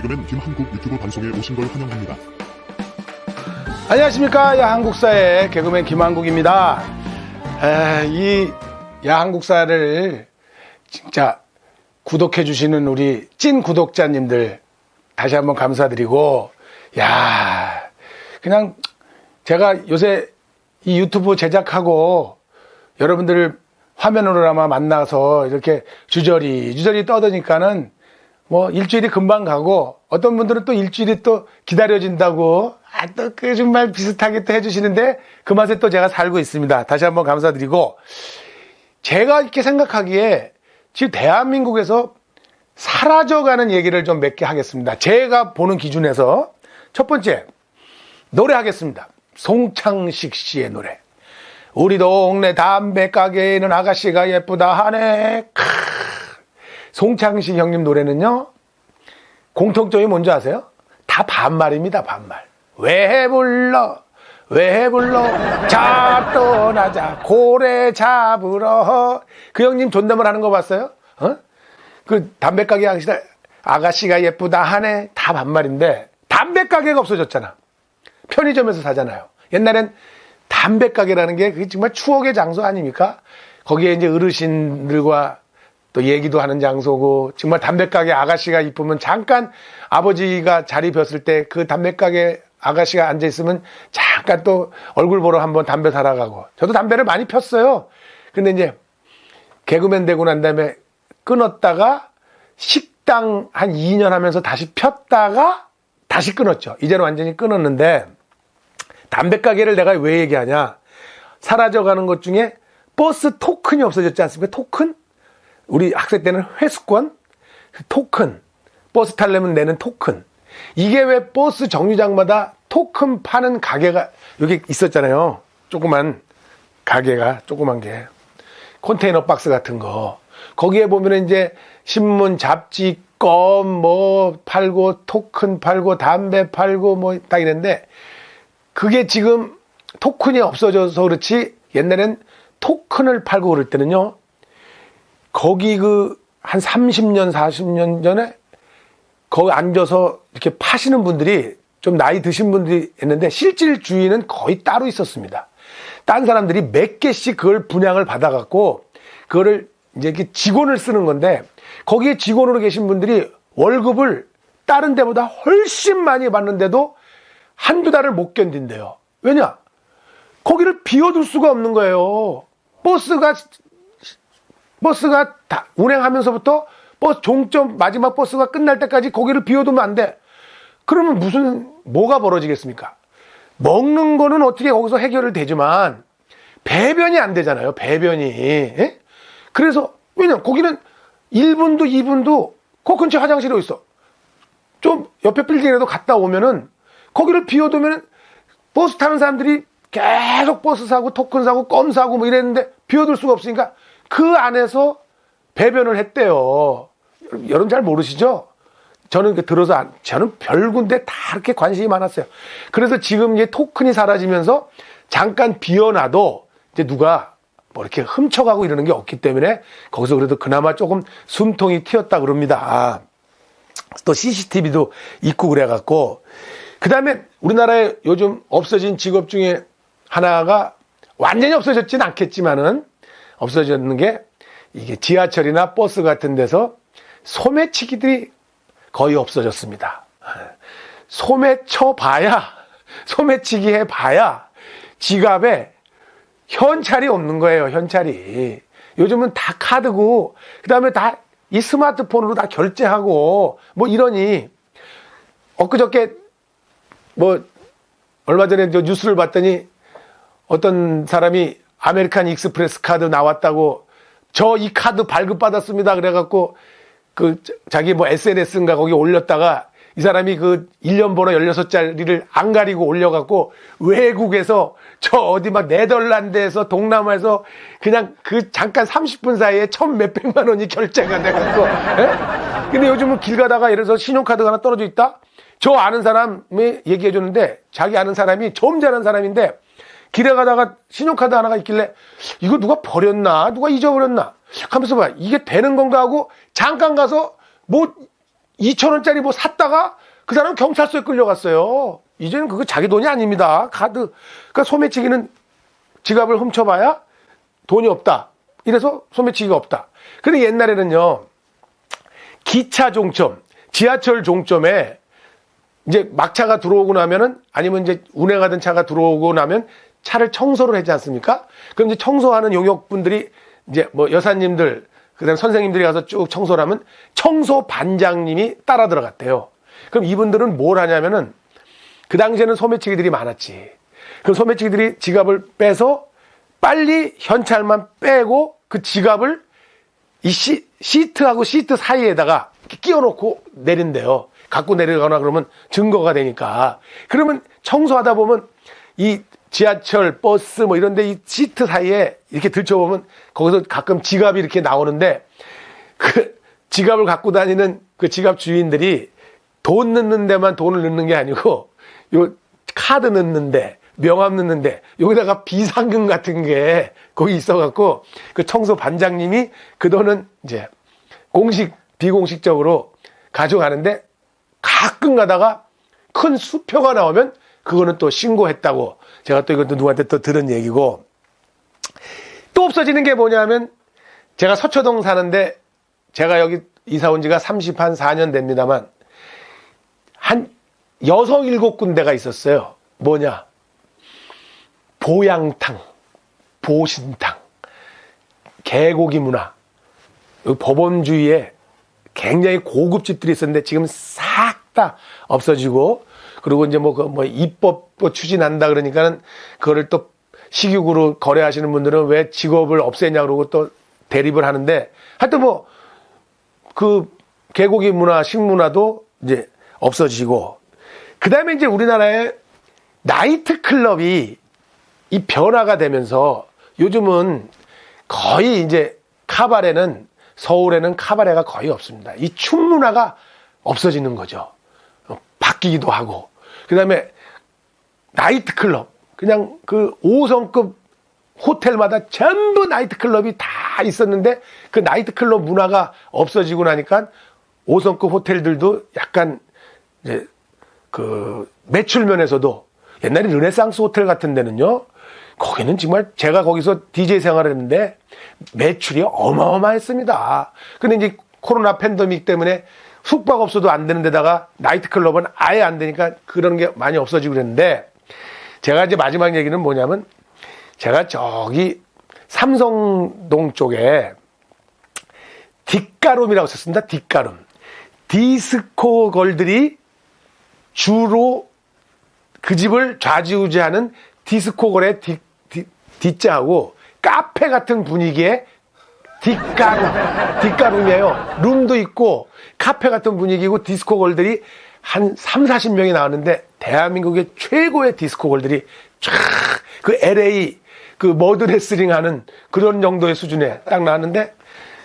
개그맨 김한국 유튜브 방송에 오신 걸 환영합니다. 안녕하십니까 야한국사의 개그맨 김한국입니다. 에, 이 야한국사를 진짜 구독해 주시는 우리 찐 구독자님들 다시 한번 감사드리고 야 그냥 제가 요새 이 유튜브 제작하고 여러분들을 화면으로나마 만나서 이렇게 주저리 주저리 떠드니까는 뭐 일주일이 금방 가고 어떤 분들은 또 일주일이 또 기다려진다고 아또그 정말 비슷하게 또 해주시는데 그 맛에 또 제가 살고 있습니다. 다시 한번 감사드리고 제가 이렇게 생각하기에 지금 대한민국에서 사라져가는 얘기를 좀 몇 개 하겠습니다. 제가 보는 기준에서 첫 번째 노래 하겠습니다. 송창식 씨의 노래. 우리 동네 담배 가게에는 아가씨가 예쁘다 하네. 크. 송창식 형님 노래는요. 공통점이 뭔지 아세요? 다 반말입니다, 반말. 왜 불러? 왜 불러? 자, 떠나자. 고래 잡으러. 그 형님 존댓말 하는 거 봤어요? 어? 그 담배 가게 아가씨가, 아가씨가 예쁘다 하네. 다 반말인데, 담배 가게가 없어졌잖아. 편의점에서 사잖아요. 옛날엔 담배 가게라는 게 그게 정말 추억의 장소 아닙니까? 거기에 이제 어르신들과 또 얘기도 하는 장소고 정말 담배가게 아가씨가 이쁘면 잠깐 아버지가 자리 폈을 때 그 담배가게 아가씨가 앉아 있으면 잠깐 또 얼굴 보러 한번 담배 사러 가고 저도 담배를 많이 폈어요. 근데 이제 개그맨 되고 난 다음에 끊었다가 식당 한 2년 하면서 다시 폈다가 다시 끊었죠. 이제는 완전히 끊었는데 담배 가게를 내가 왜 얘기하냐? 사라져가는 것 중에 버스 토큰이 없어졌지 않습니까? 토큰? 우리 학생 때는 회수권, 토큰, 버스 타려면 내는 토큰. 이게 왜 버스 정류장마다 토큰 파는 가게가 여기 있었잖아요. 조그만 가게가, 조그만 게. 컨테이너 박스 같은 거. 거기에 보면 이제 신문, 잡지, 껌, 뭐 팔고, 토큰 팔고, 담배 팔고, 뭐 딱 이랬는데, 그게 지금 토큰이 없어져서 그렇지, 옛날엔 토큰을 팔고 그럴 때는요, 거기 그 한 30년, 40년 전에 거기 앉아서 이렇게 파시는 분들이 좀 나이 드신 분들이 있는데 실질 주인은 거의 따로 있었습니다. 딴 사람들이 몇 개씩 그걸 분양을 받아갖고 그거를 이제 이렇게 직원을 쓰는 건데 거기에 직원으로 계신 분들이 월급을 다른 데보다 훨씬 많이 받는데도 한두 달을 못 견딘대요. 왜냐? 거기를 비워둘 수가 없는 거예요. 버스가 버스가 다 운행하면서부터 버스 종점 마지막 버스가 끝날 때까지 거기를 비워두면 안 돼. 그러면 무슨 뭐가 벌어지겠습니까? 먹는 거는 어떻게 거기서 해결을 되지만 배변이 안 되잖아요. 배변이. 예? 그래서 왜냐 거기는 1분도 2분도 그 근처 화장실에 있어. 좀 옆에 빌딩이라도 갔다 오면은 거기를 비워두면 버스 타는 사람들이 계속 버스 사고 토큰 사고 껌 사고 뭐 이랬는데 비워둘 수가 없으니까 그 안에서 배변을 했대요. 여러분 잘 모르시죠? 저는 그 들어서 안- 저는 별 군데 다 이렇게 관심이 많았어요. 그래서 지금 이제 토큰이 사라지면서 잠깐 비어놔도 이제 누가 뭐 이렇게 훔쳐가고 이러는 게 없기 때문에 거기서 그래도 그나마 조금 숨통이 튀었다 그럽니다. 또 CCTV도 있고 그래갖고 그 다음에 우리나라에 요즘 없어진 직업 중에 하나가 완전히 없어졌진 않겠지만은 없어졌는 게 이게 지하철이나 버스 같은 데서 소매치기들이 거의 없어졌습니다. 소매 쳐 봐야 소매치기 해 봐야 지갑에 현찰이 없는 거예요. 현찰이. 요즘은 다 카드고 그 다음에 다 이 스마트폰으로 다 결제하고 뭐 이러니 엊그저께 뭐 얼마 전에 저 뉴스를 봤더니 어떤 사람이 아메리칸 익스프레스 카드 나왔다고 저 이 카드 발급받았습니다. 그래갖고 그 자기 뭐 SNS인가 거기 올렸다가 이 사람이 그 1년 번호 16자리를 안 가리고 올려갖고 외국에서 저 어디 막 네덜란드에서 동남아에서 그냥 그 잠깐 30분 사이에 천 몇백만 원이 결제가 돼갖고 예? 근데 요즘은 길 가다가 예를 들어서 신용카드가 하나 떨어져 있다? 저 아는 사람이 얘기해 줬는데 자기 아는 사람이 점잖은 사람인데 길에 가다가 신용카드 하나가 있길래 이거 누가 버렸나 누가 잊어버렸나 하면서 봐 이게 되는 건가 하고 잠깐 가서 뭐 2천 원짜리 뭐 샀다가 그 사람 경찰서에 끌려갔어요. 이제는 그거 자기 돈이 아닙니다. 카드. 그러니까 소매치기는 지갑을 훔쳐봐야 돈이 없다. 이래서 소매치기가 없다. 근데 옛날에는요, 기차 종점, 지하철 종점에 이제 막차가 들어오고 나면은 아니면 이제 운행하던 차가 들어오고 나면 차를 청소를 하지 않습니까? 그럼 이제 청소하는 용역분들이 이제 뭐 여사님들, 그다음 선생님들이 가서 쭉 청소를 하면 청소 반장님이 따라 들어갔대요. 그럼 이분들은 뭘 하냐면은 그 당시에는 소매치기들이 많았지. 그 소매치기들이 지갑을 빼서 빨리 현찰만 빼고 그 지갑을 이 시, 시트하고 시트 사이에다가 끼워놓고 내린대요. 갖고 내려가거나 그러면 증거가 되니까. 그러면 청소하다 보면 이 지하철, 버스 뭐 이런데 이 시트 사이에 이렇게 들춰보면 거기서 가끔 지갑이 이렇게 나오는데 그 지갑을 갖고 다니는 그 지갑 주인들이 돈 넣는 데만 돈을 넣는 게 아니고 요 카드 넣는데 명함 넣는데 여기다가 비상금 같은 게 거기 있어갖고 그 청소 반장님이 그 돈은 이제 공식 비공식적으로 가져가는데 가끔 가다가 큰 수표가 나오면 그거는 또 신고했다고 제가 또 이것도 누구한테 또 들은 얘기고 또 없어지는 게 뭐냐면 제가 서초동 사는데 제가 여기 이사 온 지가 30, 한 4년 됩니다만 한 여섯 일곱 군데가 있었어요. 뭐냐? 보양탕, 보신탕, 개고기 문화, 법원주의에 굉장히 고급 집들이 있었는데 지금 싹 다 없어지고 그리고 이제 뭐, 그 뭐 입법 뭐 추진한다 그러니까는 그거를 또 식육으로 거래하시는 분들은 왜 직업을 없애냐 그러고 또 대립을 하는데 하여튼 뭐 그 개고기 문화, 식문화도 이제 없어지고 그 다음에 이제 우리나라의 나이트 클럽이 이 변화가 되면서 요즘은 거의 이제 카바레는 서울에는 카바레가 거의 없습니다. 이 춤 문화가 없어지는 거죠. 어, 바뀌기도 하고. 그 다음에 나이트 클럽. 그냥 그 5성급 호텔마다 전부 나이트 클럽이 다 있었는데 그 나이트 클럽 문화가 없어지고 나니까 5성급 호텔들도 약간 이제 그 매출 면에서도 옛날에 르네상스 호텔 같은 데는요. 거기는 정말 제가 거기서 DJ 생활을 했는데 매출이 어마어마했습니다. 근데 이제 코로나 팬데믹 때문에 숙박업소도 안 되는 데다가 나이트클럽은 아예 안 되니까 그런 게 많이 없어지고 그랬는데 제가 이제 마지막 얘기는 뭐냐면 제가 저기 삼성동 쪽에 뒷가룸이라고 썼습니다. 뒷가룸. 디스코 걸들이 주로 그 집을 좌지우지하는 디스코 걸의 뒷, 뒷, 뒷자하고 카페 같은 분위기의 뒷가룸, 뒷가룸이에요. 룸도 있고 카페 같은 분위기고 디스코 걸들이 한 3, 40명이 나왔는데 대한민국의 최고의 디스코 걸들이 쫙그 LA 그 머드 레슬링 하는 그런 정도의 수준에 딱 나왔는데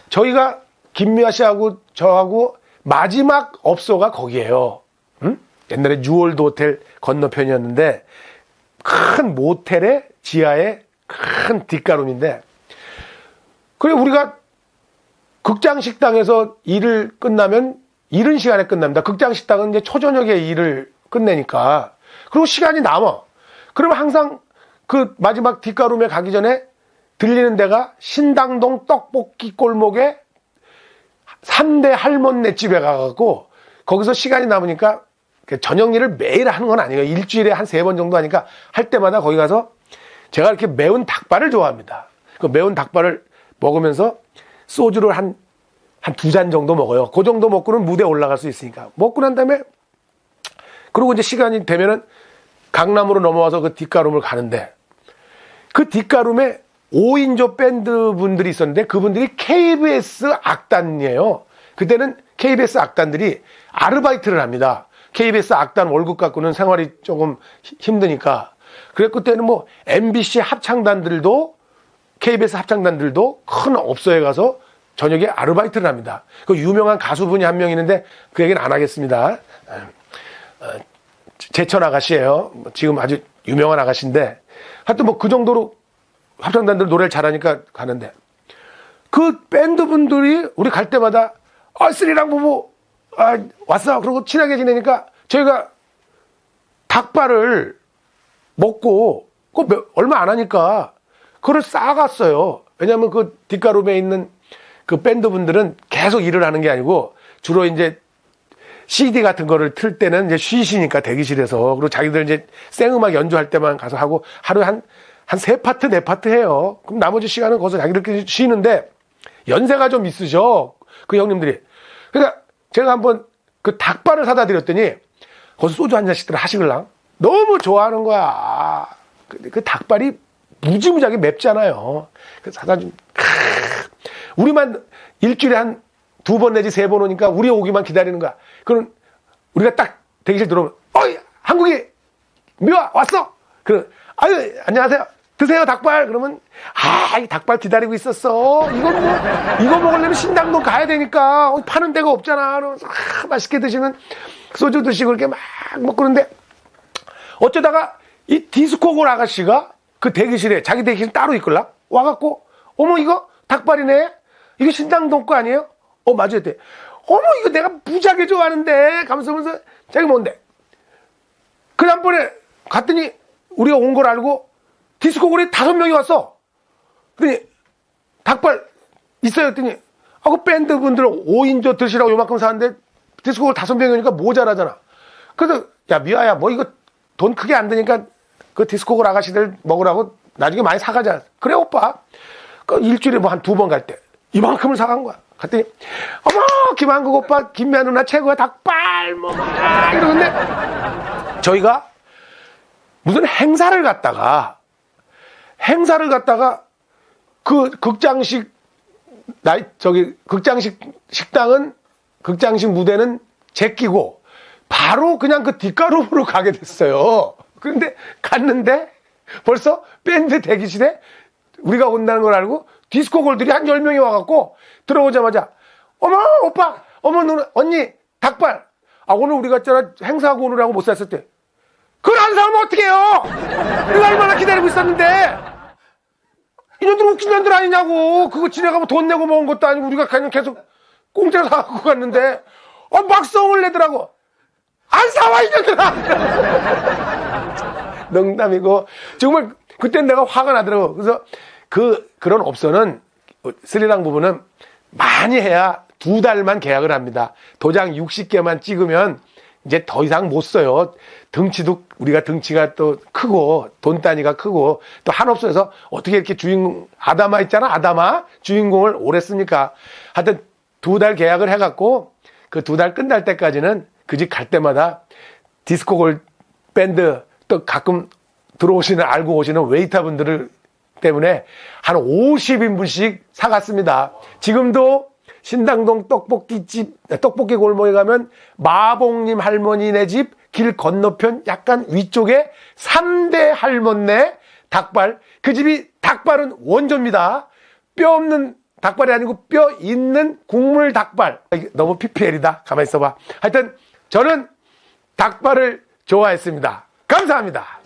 저희가 김미아 씨하고 저하고 마지막 업소가 거기에요. 응? 옛날에 뉴월드 호텔 건너편이었는데 큰 모텔의 지하에 큰 뒷가룸인데 그래 우리가 극장 식당에서 일을 끝나면 이른 시간에 끝납니다. 극장 식당은 이제 초저녁에 일을 끝내니까 그리고 시간이 남아. 그러면 항상 그 마지막 뒷가룸에 가기 전에 들리는 데가 신당동 떡볶이 골목에 3대 할머니네 집에 가갖고 거기서 시간이 남으니까 저녁 일을 매일 하는 건 아니에요. 일주일에 한 세 번 정도 하니까 할 때마다 거기 가서 제가 이렇게 매운 닭발을 좋아합니다. 그 매운 닭발을 먹으면서 소주를 한, 한 두 잔 정도 먹어요. 그 정도 먹고는 무대에 올라갈 수 있으니까. 먹고 난 다음에, 그리고 이제 시간이 되면은 강남으로 넘어와서 그 뒷가룸을 가는데, 그 뒷가룸에 5인조 밴드 분들이 있었는데, 그분들이 KBS 악단이에요. 그때는 KBS 악단들이 아르바이트를 합니다. KBS 악단 월급 갖고는 생활이 조금 힘드니까. 그래 그때는 뭐 MBC 합창단들도 KBS 합창단들도 큰 업소에 가서 저녁에 아르바이트를 합니다. 그 유명한 가수분이 한 명 있는데 그 얘기는 안 하겠습니다. 어, 제천 아가씨예요. 뭐 지금 아주 유명한 아가씨인데 하여튼 뭐 그 정도로 합창단들 노래를 잘하니까 가는데 그 밴드 분들이 우리 갈 때마다 아 쓰리랑 부부 아, 왔어. 그리고 친하게 지내니까 저희가 닭발을 먹고 그 몇- 얼마 안 하니까 그걸 싸갔어요. 왜냐하면 그 뒷가룸에 있는 그 밴드 분들은 계속 일을 하는 게 아니고 주로 이제 CD 같은 거를 틀 때는 이제 쉬시니까 대기실에서 그리고 자기들 이제 생음악 연주할 때만 가서 하고 하루에 한 한 세 파트 네 파트 해요. 그럼 나머지 시간은 거기서 자기들끼리 쉬는데 연세가 좀 있으셔 그 형님들이. 그러니까 제가 한번 그 닭발을 사다 드렸더니 거기서 소주 한 잔씩들 하시길랑 너무 좋아하는 거야. 근데 그 닭발이 무지무지하게 맵잖아요. 그래서 좀 우리만 일주일에 한 두 번 내지 세 번 오니까 우리 오기만 기다리는 거야. 그럼 우리가 딱 대기실 들어오면, 어이, 한국이 미화 왔어! 그럼, 아유, 안녕하세요. 드세요, 닭발. 그러면, 아, 이 닭발 기다리고 있었어. 이거 뭐, 이거 먹으려면 신당동 가야 되니까, 어, 파는 데가 없잖아. 그러면서, 아, 맛있게 드시는 소주 드시고 이렇게 막 먹고 그러는데, 어쩌다가 이 디스코골 아가씨가 그 대기실에 자기 대기실 따로 있걸라? 와갖고 어머 이거 닭발이네? 이거 신당동 거 아니에요? 어 맞아요 때 어머 이거 내가 무지하게 좋아하는데. 감면서 자기 뭔데? 그 다음번에 갔더니 우리가 온 걸 알고 디스코 골에 다섯 명이 왔어. 그랬더니 닭발 있어요. 했더니 아그 밴드 분들 5인조 드시라고 요만큼 사는데 디스코 골 다섯 명이니까 모자라잖아. 그래서 야 미아야 뭐 이거 돈 크게 안 드니까 그 디스코골 아가씨들 먹으라고 나중에 많이 사가자. 그래 오빠. 그 일주일에 뭐 한 두 번 갈 때 이만큼을 사간 거야. 갔더니 어머 김한국 오빠 김미아 누나 최고야 닭발 뭐 막 이러는데 저희가 무슨 행사를 갔다가 행사를 갔다가 그 극장식 나이 저기 극장식 식당은 극장식 무대는 제끼고 바로 그냥 그 뒷가룸으로 가게 됐어요. 그런데 갔는데 벌써 밴드 대기실에 우리가 온다는 걸 알고 디스코 골들이 한 10명이 와갖고 들어오자마자 어머 오빠 어머 누나 언니 닭발. 아 오늘 우리 갔잖아 행사하고 오느라고 못 샀을 때 그걸 안 사면 어떡해요? 우리가 얼마나 기다리고 있었는데 이년들 웃긴 년들 아니냐고. 그거 지나가면 돈 내고 먹은 것도 아니고 우리가 그냥 계속 공짜로 사갖고 갔는데 어, 막 성을 내더라고 안 사와 이년들아 농담이고 정말 그땐 내가 화가 나더라고. 그래서 그 그런 업소는 스리랑 부부는 많이 해야 두 달만 계약을 합니다. 도장 60개만 찍으면 이제 더 이상 못 써요. 등치도 우리가 등치가 또 크고 돈 단위가 크고 또 한업소에서 어떻게 이렇게 주인공 아다마 있잖아 아다마 주인공을 오래 쓰니까. 하여튼 두 달 계약을 해갖고 그 두 달 끝날 때까지는 그 집 갈 때마다 디스코골 밴드 또 가끔 들어오시는 알고 오시는 웨이터분들을 때문에 한 50인분씩 사갔습니다. 지금도 신당동 떡볶이집, 떡볶이 골목에 가면 마봉님 할머니네 집 길 건너편 약간 위쪽에 3대 할머니네 닭발. 그 집이 닭발은 원조입니다. 뼈 없는 닭발이 아니고 뼈 있는 국물 닭발. 너무 PPL이다. 가만히 있어봐. 하여튼 저는 닭발을 좋아했습니다. 감사합니다.